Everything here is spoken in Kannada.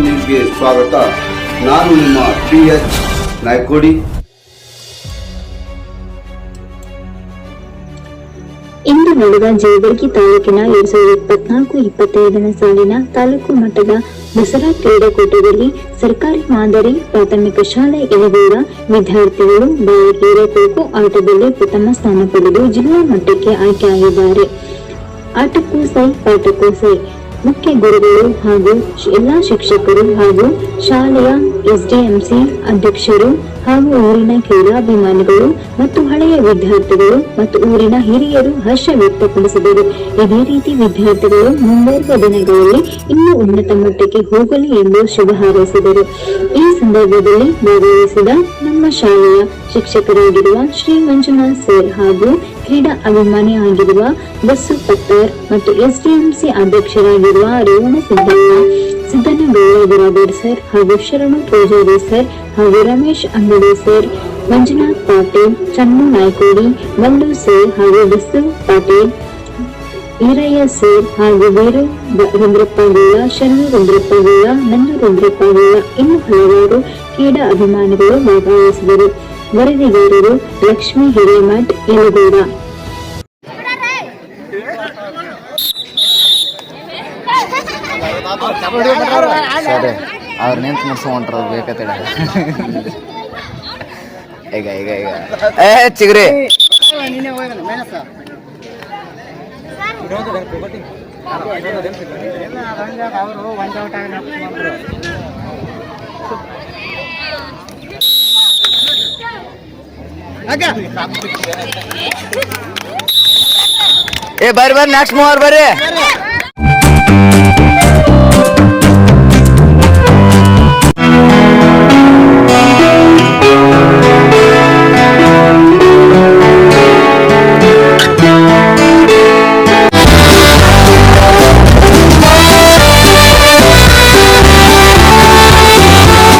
ನ್ಯೂಸ್ಗೆ ಸ್ವಾಗತ. ನಾನು ನಿಮ್ಮ ಪಿ ಎಚ್ ನಾಯ್ಕೋಡಿ. ಇಂದು ನಡೆದ ಜೇವರ್ಗಿ ತಾಲೂಕಿನ ಎರಡ್ ಸಾವಿರದ ಇಪ್ಪತ್ನಾಲ್ಕು ಇಪ್ಪತ್ತೈದನೇ ಸಾಲಿನ ತಾಲೂಕು ಮಟ್ಟದ ದಸರಾ ಕ್ರೀಡಾಕೂಟದಲ್ಲಿ ಸರ್ಕಾರಿ ಮಾದರಿ ಪ್ರಾಥಮಿಕ ಶಾಲೆ ಎಲೆಗೂರ ವಿದ್ಯಾರ್ಥಿಗಳು ಬಾಲಕಿಯರ ಕೋಕೋ ಆಟದಲ್ಲಿ ಪ್ರಥಮ ಸ್ಥಾನ ಪಡೆದು ಜಿಲ್ಲಾ ಮಟ್ಟಕ್ಕೆ ಆಯ್ಕೆಯಾಗಿದ್ದಾರೆ ಆಟಕ್ಕೂ ಸೈ, ಪಾಠಕ್ಕೂ ಸೈ. ಮುಖ್ಯ ಗುರುಗಳು ಹಾಗೂ ಎಲ್ಲಾ ಶಿಕ್ಷಕರು ಹಾಗೂ ಶಾಲೆಯ ಎಸ್ಡಿಎಂಸಿ ಅಧ್ಯಕ್ಷರು ಹಾಗೂ ಊರಿನ ಕ್ರೀಡಾಭಿಮಾನಿಗಳು ಮತ್ತು ಹಳೆಯ ವಿದ್ಯಾರ್ಥಿಗಳು ಮತ್ತು ಊರಿನ ಹಿರಿಯರು ಹರ್ಷ ವ್ಯಕ್ತಪಡಿಸಿದರು. ಇದೇ ರೀತಿ ವಿದ್ಯಾರ್ಥಿಗಳು ಮುಂಬರುವ ದಿನಗಳಲ್ಲಿ ಇನ್ನೂ ಉನ್ನತ ಮಟ್ಟಕ್ಕೆ ಹೋಗಲಿ ಎಂದು ಶುಭ ಹಾರೈಸಿದರು. ಈ ಸಂದರ್ಭದಲ್ಲಿ ಭಾಗವಹಿಸಿದ ನಮ್ಮ ಶಾಲೆಯ ಶಿಕ್ಷಕರಾಗಿರುವ ಶ್ರೀ ಮಂಜುನಾಥ್ ಸರ್ ಹಾಗೂ ಕ್ರೀಡಾ ಅಭಿಮಾನಿ ಆಗಿರುವ ಬಸ್ಸು ಪಟ್ಟರ್ ಮತ್ತು ಎಸ್ಡಿಎಂಸಿ ಅಧ್ಯಕ್ಷರಾಗಿರುವ ರೇವಣ ಸಿದ್ದಣ್ಣ ಸಿದ್ದನಗೌಡ ಬಿರಾದರ್ ಸರ್ ಹಾಗೂ ಶರಣು ಪೂಜಾರಿ ಸರ್ ಹಾಗೂ ರಮೇಶ್ ಅಂಗಡಿ ಸರ್, ಮಂಜುನಾಥ್ ಪಾಟೀಲ್ ಚನ್ನು ನಾಯ್ಕೋಡಿ ಮಲ್ಲು ಸರ್ ಹಾಗೂ ಬಸ್ಸು ಪಾಟೀಲ್, ಈರಯ್ಯ ಸರ್ ಹಾಗೂ ವೀರು ರುದ್ರಪ್ಪ ಗೌಡ, ಶರಣು ರುದ್ರಪ್ಪ ಗೌಡ ನಂದು ರುದ್ರಪ್ಪ ಗೌಡ ಇನ್ನು ಹಲವಾರು ಕ್ರೀಡಾ ಅಭಿಮಾನಿಗಳು ಭಾಗವಹಿಸಿದರು ವರದಿಗಾರರು ಲಕ್ಷ್ಮೀ ಹಿರೇಮಠ್ ಯಲಗೌಡ ಸರಿ, ಅವ್ರ ನಿಂತು ಮುಡ್ಸ್ಕೊಂಡ್ರ ಬೇಕತ್ತೇಳ ಈಗ ಈಗ ಈಗ. ಏ, ಚಿಗ್ರಿ. ಏ ಬರ್ರಿ ಬರ್ರಿ ನೆಕ್ಸ್ಟ್ ಮೂವರ್ ಬರ್ರಿ